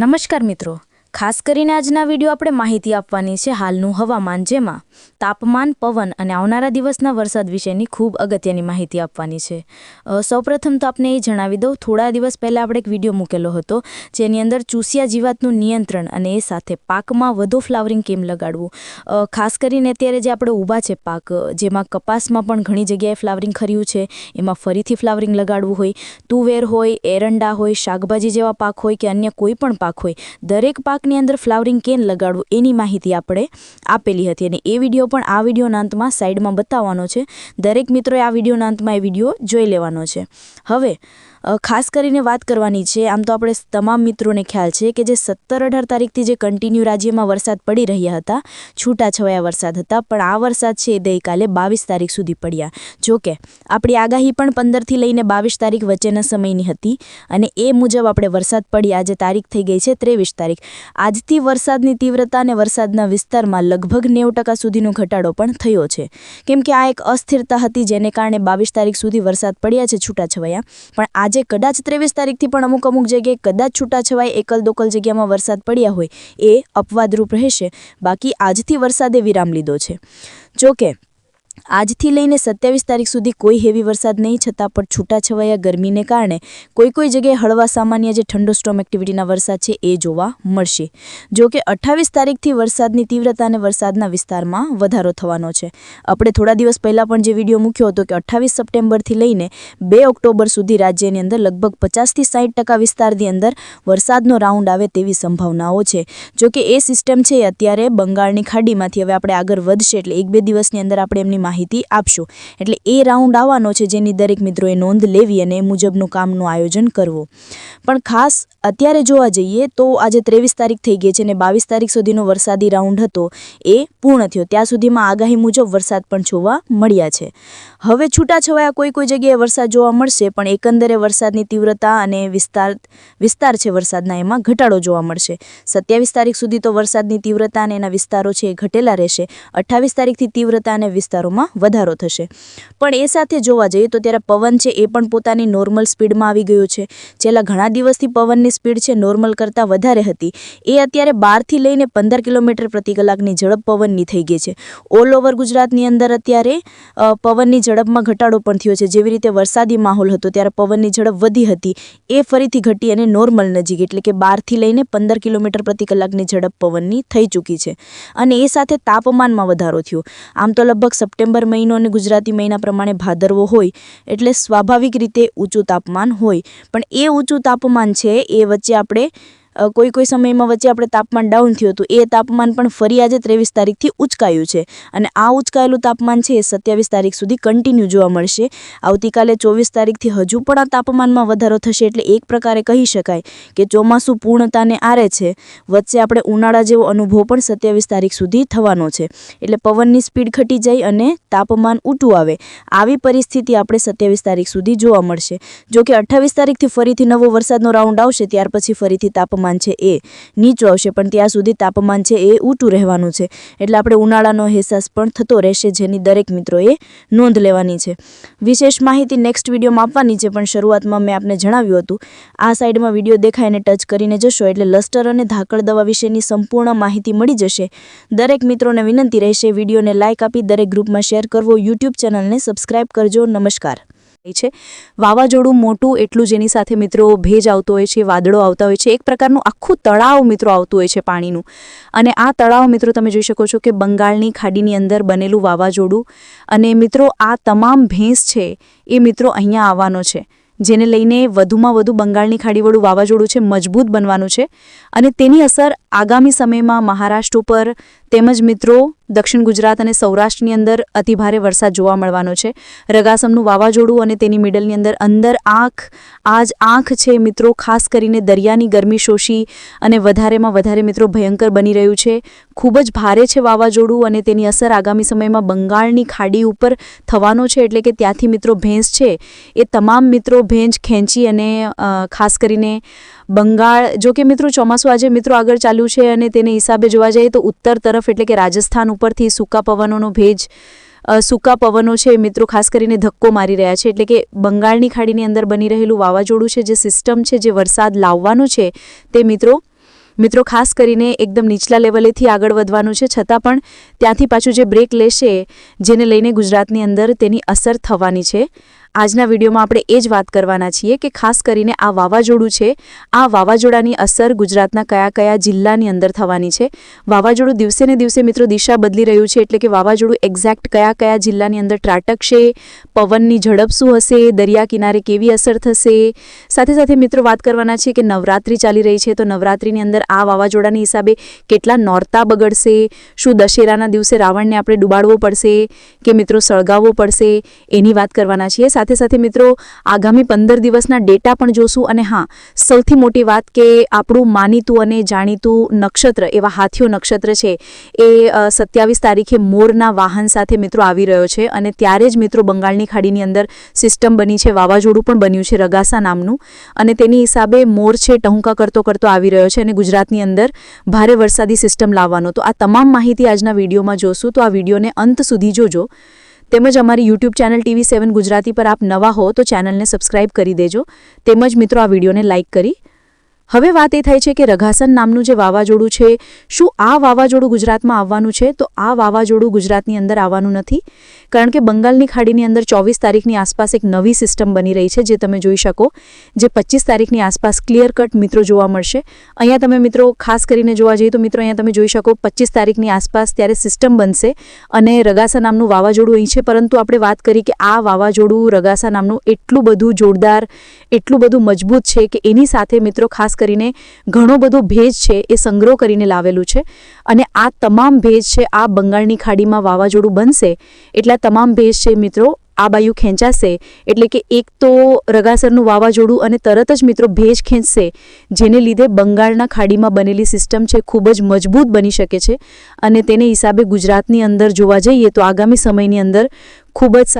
નમસ્કાર મિત્રો. ખાસ કરીને આજના વીડિયો આપણે માહિતી આપવાની છે હાલનું હવામાન જેમાં. તાપમાન, પવન અને આવનારા દિવસના વરસાદ વિશેની ખૂબ અગત્યની માહિતી આપવાની છે. સૌપ્રથમ તો આપને એ જણાવી દઉં, થોડા દિવસ પહેલાં આપણે એક વીડિયો મૂકેલો હતો, જેની અંદર ચૂસિયા જીવાતનું નિયંત્રણ અને એ સાથે પાકમાં વધુ ફ્લાવરિંગ કેમ લગાડવું. ખાસ કરીને અત્યારે જે આપણે ઊભા છે પાક, જેમાં કપાસમાં પણ ઘણી જગ્યાએ ફ્લાવરિંગ ખર્યું છે, એમાં ફરીથી ફ્લાવરિંગ લગાડવું હોય, તુવેર હોય, એરંડા હોય, શાકભાજી જેવા પાક હોય કે અન્ય કોઈ પણ પાક હોય, દરેક પાકની અંદર ફ્લાવરિંગ કેન લગાડવું એની માહિતી આપણે આપેલી હતી અને એ વીડિયો પણ આ વિડીયોના અંતમાં સાઈડમાં બતાવવાનો છે. દરેક મિત્રોએ આ વિડીયોના અંતમાં એ વીડિયો જોઈ લેવાનો છે. હવે ખાસ કરીને વાત કરવાની છે, આમ તો આપણે તમામ મિત્રોને ખ્યાલ છે કે જે સત્તર અઢાર તારીખથી જે કન્ટિન્યુ રાજ્યમાં વરસાદ પડી રહ્યા હતા, છૂટાછવાયા વરસાદ હતા, પણ આ વરસાદ છે એ ગઈકાલે બાવીસ તારીખ સુધી પડ્યા. જોકે આપણી આગાહી પણ પંદરથી લઈને બાવીસ તારીખ વચ્ચેના સમયની હતી અને એ મુજબ આપણે વરસાદ પડી, આજે તારીખ થઈ ગઈ છે ત્રેવીસ તારીખ. આજથી વરસાદની તીવ્રતા અને વરસાદના વિસ્તારમાં લગભગ નેવું ટકા સુધીનો ઘટાડો પણ થયો છે. કેમ કે આ એક અસ્થિરતા હતી જેને કારણે બાવીસ તારીખ સુધી વરસાદ પડ્યા છે છૂટાછવાયા. પણ આજે કદાચ ત્રેવીસ તારીખથી પણ અમુક અમુક જગ્યાએ કદાચ છૂટાછવાયા એકલ દોકલ જગ્યામાં વરસાદ પડ્યા હોય, એ અપવાદરૂપ રહેશે. બાકી આજથી વરસાદે વિરામ લીધો છે. જોકે આજથી લઈને સત્યાવીસ તારીખ સુધી કોઈ હેવી વરસાદ નહીં, છતાં પણ છૂટાછવાયા ગરમીને કારણે કોઈ કોઈ જગ્યાએ હળવા સામાન્ય જે ઠંડો સ્ટોમ એક્ટિવિટીના વરસાદ છે એ જોવા મળશે. જો કે અઠ્ઠાવીસ તારીખથી વરસાદની તીવ્રતા અને વરસાદના વિસ્તારમાં વધારો થવાનો છે. આપણે થોડા દિવસ પહેલાં પણ જે વીડિયો મૂક્યો હતો કે અઠ્ઠાવીસ સપ્ટેમ્બરથી લઈને બે ઓક્ટોબર સુધી રાજ્યની અંદર લગભગ પચાસથી સાઠ ટકા વિસ્તારની અંદર વરસાદનો રાઉન્ડ આવે તેવી સંભાવનાઓ છે. જો કે એ સિસ્ટમ છે અત્યારે બંગાળની ખાડીમાંથી. હવે આપણે આગળ વધશે એટલે એક બે દિવસની અંદર આપણે એમની માહિતી આપશું. એટલે એ રાઉન્ડ આવવાનો છે જેની દરેક મિત્રોએ નોંધ લેવી અને એ મુજબનું કામનું આયોજન કરવું. પણ ખાસ અત્યારે જોવા જઈએ તો આજે ત્રેવીસ તારીખ થઈ ગઈ છે અને બાવીસ તારીખ સુધીનો વરસાદી રાઉન્ડ હતો. એ પૂર્ણ થયો. ત્યાં સુધીમાં આગાહી મુજબ વરસાદ પણ જોવા મળ્યા છે. હવે છૂટાછવાયા કોઈ કોઈ જગ્યાએ વરસાદ જોવા મળશે, પણ એકંદરે વરસાદની તીવ્રતા અને વિસ્તાર વિસ્તાર છે વરસાદના, એમાં ઘટાડો જોવા મળશે. સત્યાવીસ તારીખ સુધી તો વરસાદની તીવ્રતા અને એના વિસ્તારો છે એ ઘટેલા રહેશે. અઠ્ઠાવીસ તારીખથી તીવ્રતા અને વિસ્તારોમાં વધારો થશે. પણ એ સાથે જોવા જઈએ તો ત્યારે પવન છે એ પણ પોતાની નોર્મલ સ્પીડમાં આવી ગયો છે. છેલ્લા ઘણા દિવસથી પવનની સ્પીડ છે નોર્મલ કરતાં વધારે હતી. એ અત્યારે બારથી લઈને પંદર કિલોમીટર પ્રતિ કલાકની ઝડપ પવનની થઈ ગઈ છે. ઓલ ઓવર ગુજરાતની અંદર અત્યારે પવનની ઝડપમાં ઘટાડો પણ થયો છે. જેવી રીતે વરસાદી માહોલ હતો ત્યારે પવનની ઝડપ વધી હતી. એ ફરીથી ઘટી અને નોર્મલ નજીક એટલે કે બારથી લઈને પંદર કિલોમીટર પ્રતિ કલાકની ઝડપ પવનની થઈ ચૂકી છે. અને એ સાથે તાપમાનમાં વધારો થયો. આમ તો લગભગ સપ્ટેમ્બર મહિનો અને ગુજરાતી મહિના પ્રમાણે ભાદરવો હોય, એટલે સ્વાભાવિક રીતે ઊંચું તાપમાન હોય. પણ એ ઊંચું તાપમાન છે, એ વચ્ચે આપણે કોઈ કોઈ સમયમાં વચ્ચે આપણે તાપમાન ડાઉન થયું હતું, એ તાપમાન પણ ફરી આજે ત્રેવીસ તારીખથી ઉચકાયું છે. અને આ ઉચકાયેલું તાપમાન છે એ સત્યાવીસ તારીખ સુધી કન્ટિન્યુ જોવા મળશે. આવતીકાલે ચોવીસ તારીખથી હજુ પણ આ તાપમાનમાં વધારો થશે એટલે એક પ્રકારે કહી શકાય કે ચોમાસું પૂર્ણતાને આરે છે. વચ્ચે આપણે ઉનાળા જેવો અનુભવ પણ સત્યાવીસ તારીખ સુધી થવાનો છે. એટલે પવનની સ્પીડ ઘટી જાય અને તાપમાન ઊંટું આવે. આવી પરિસ્થિતિ આપણે સત્યાવીસ તારીખ સુધી જોવા મળશે. જો કે અઠ્ઠાવીસ તારીખથી ફરીથી નવો વરસાદનો રાઉન્ડ આવશે, ત્યાર પછી ફરીથી તાપમાન છે એ નીચું આવશે, પણ ત્યાં સુધી તાપમાન છે એ ઊંટું રહેવાનું છે. એટલે આપણે ઉનાળાનો અહેસાસ પણ થતો રહેશે, જેની દરેક મિત્રોએ નોંધ લેવાની છે. વિશેષ માહિતી નેક્સ્ટ વિડીયોમાં આપવાની છે, પણ શરૂઆતમાં મેં આપને જણાવ્યું હતું, આ સાઈડમાં વીડિયો દેખાય અને ટચ કરીને જશો, એટલે લસ્ટર અને ધાકડ દવા વિશેની સંપૂર્ણ માહિતી મળી જશે. દરેક મિત્રોને વિનંતી રહેશે, વિડીયોને લાઇક આપી દરેક ગ્રુપમાં શેર કરવો, યુટ્યુબ ચેનલને સબસ્ક્રાઇબ કરજો. નમસ્કાર. છે. વાવાઝોડું મોટું એટલું જેની સાથે મિત્રો ભેજ આવતો હોય છે, વાદળો આવતા હોય છે. એક પ્રકારનું આખું તળાવ મિત્રો આવતું હોય છે પાણીનું. અને આ તળાવ મિત્રો તમે જોઈ શકો છો કે બંગાળની ખાડીની અંદર બનેલું વાવાઝોડું અને મિત્રો આ તમામ ભેંસ છે એ મિત્રો અહીંયા આવવાનો છે. જેને લઈને વધુમાં વધુ બંગાળની ખાડીવાળું વાવાઝોડું છે, મજબૂત બનવાનું છે. અને તેની અસર આગામી સમયમાં મહારાષ્ટ્ર ઉપર તેમજ મિત્રો, દક્ષિણ ગુજરાત અને સૌરાષ્ટ્રની અંદર અતિભારે વરસાદ જોવા મળવાનો છે. રગાસમનું વાવાઝોડું અને તેની મિડલની અંદર અંદર આંખ આ જ આંખ છે મિત્રો, ખાસ કરીને દરિયાની ગરમી શોષી અને વધારેમાં વધારે મિત્રો ભયંકર બની રહ્યું છે. ખૂબ જ ભારે છે વાવાઝોડું અને તેની અસર આગામી સમયમાં બંગાળની ખાડી ઉપર થવાનો છે, એટલે કે ત્યાંથી મિત્રો ભેંસ છે. એ તમામ મિત્રો ભેંજ ખેંચી અને ખાસ કરીને બંગાળ, જો કે મિત્રો ચોમાસું આજે મિત્રો આગળ ચાલ્યું છે અને તેને હિસાબે જોવા જઈએ તો ઉત્તર તરફ એટલે કે રાજસ્થાન ઉપરથી સૂકા પવનોનો ભેજ સૂકા પવનો છે મિત્રો, ખાસ કરીને ધક્કો મારી રહ્યા છે. એટલે કે બંગાળની ખાડીની અંદર બની રહેલું વાવાઝોડું છે, જે સિસ્ટમ છે, જે વરસાદ લાવવાનો છે તે મિત્રો મિત્રો ખાસ કરીને એકદમ નીચલા લેવલેથી આગળ વધવાનું છે. છતાં પણ ત્યાંથી પાછું જે બ્રેક લેશે, જેને લઈને ગુજરાતની અંદર તેની અસર થવાની છે. આજના વિડીયોમાં આપણે એ જ વાત કરવાના છીએ કે ખાસ કરીને આ વાવાઝોડું છે, આ વાવાઝોડાની અસર ગુજરાતના કયા કયા જિલ્લાની અંદર થવાની છે. વાવાઝોડું દિવસે ને દિવસે મિત્રો દિશા બદલી રહ્યું છે એટલે કે વાવાઝોડું એક્ઝેક્ટ કયા કયા જિલ્લાની અંદર ત્રાટકશે પવનની ઝડપ શું હશે, દરિયા કિનારે કેવી અસર થશે. સાથે સાથે મિત્રો વાત કરવાના છે કે નવરાત્રિ ચાલી રહી છે તો નવરાત્રિની અંદર આ વાવાઝોડાની હિસાબે કેટલા નોરતા બગડશે, શું દશેરાના દિવસે રાવણને આપણે ડુબાડવો પડશે કે મિત્રો સળગાવવો પડશે એની વાત કરવાના છીએ. સાથે સાથે મિત્રો, આગામી પંદર દિવસના ડેટા પણ જોશું. અને હા, સૌથી મોટી વાત કે આપણું માનીતું અને જાણીતું નક્ષત્ર, એવા હાથીઓ નક્ષત્ર છે, એ સત્યાવીસ તારીખે મોરના વાહન સાથે મિત્રો આવી રહ્યો છે. અને ત્યારે જ મિત્રો બંગાળની ખાડીની અંદર સિસ્ટમ બની છે, વાવાઝોડું પણ બન્યું છે રગાસા નામનું. અને તેની હિસાબે મોર છે, ટહુકા કરતો કરતો આવી રહ્યો છે અને ગુજરાતની અંદર ભારે વરસાદી સિસ્ટમ લાવવાનો. તો આ તમામ માહિતી આજના વિડીયોમાં જોશું. તો આ વિડીયોને અંત સુધી જોજો. તેમજ અમારી YouTube channel TV seven Gujarati પર આપ નવા હો તો ચેનલને સબસ્ક્રાઇબ કરી દેજો. તેમજ મિત્રો, આ વિડીયોને લાઇક કરી હવે વાત એ થાય છે કે રઘાસન નામનું જે વાવાઝોડું છે, શું આ વાવાઝોડું ગુજરાતમાં આવવાનું છે? તો આ વાવાઝોડું ગુજરાતની અંદર આવવાનું નથી. કારણ કે બંગાળની ખાડીની અંદર ચોવીસ તારીખની આસપાસ એક નવી સિસ્ટમ બની રહી છે, જે તમે જોઈ શકો, જે પચીસ તારીખની આસપાસ ક્લિયર કટ મિત્રો જોવા મળશે. અહીંયા તમે મિત્રો ખાસ કરીને જોવા જઈએ તો મિત્રો અહીંયા તમે જોઈ શકો પચીસ તારીખની આસપાસ ત્યારે સિસ્ટમ બનશે અને રગાસા નામનું વાવાઝોડું અહીં છે. પરંતુ આપણે વાત કરી કે આ વાવાઝોડું રગાસા નામનું એટલું બધું જોરદાર, એટલું બધું મજબૂત છે કે એની સાથે મિત્રો ખાસ કરીને ઘણો બધો ભેજ છે એ સંગ્રહ કરીને લાવેલું છે. અને આ તમામ ભેજ છે આ બંગાળની ખાડીમાં વાવાઝોડું બનશે એટલે તમામ ભેજ છે મિત્રો આ બાજુ ખેંચાશે. એટલે કે એક તો રગાસરનું વાવાઝોડું અને તરત જ મિત્રો ભેજ ખેંચશે, જેને લીધે બંગાળના ખાડીમાં બનેલી સિસ્ટમ છે ખૂબ જ મજબૂત બની શકે છે. અને તેને હિસાબે ગુજરાતની અંદર જોવા જઈએ તો આગામી સમયની અંદર ખૂબ જ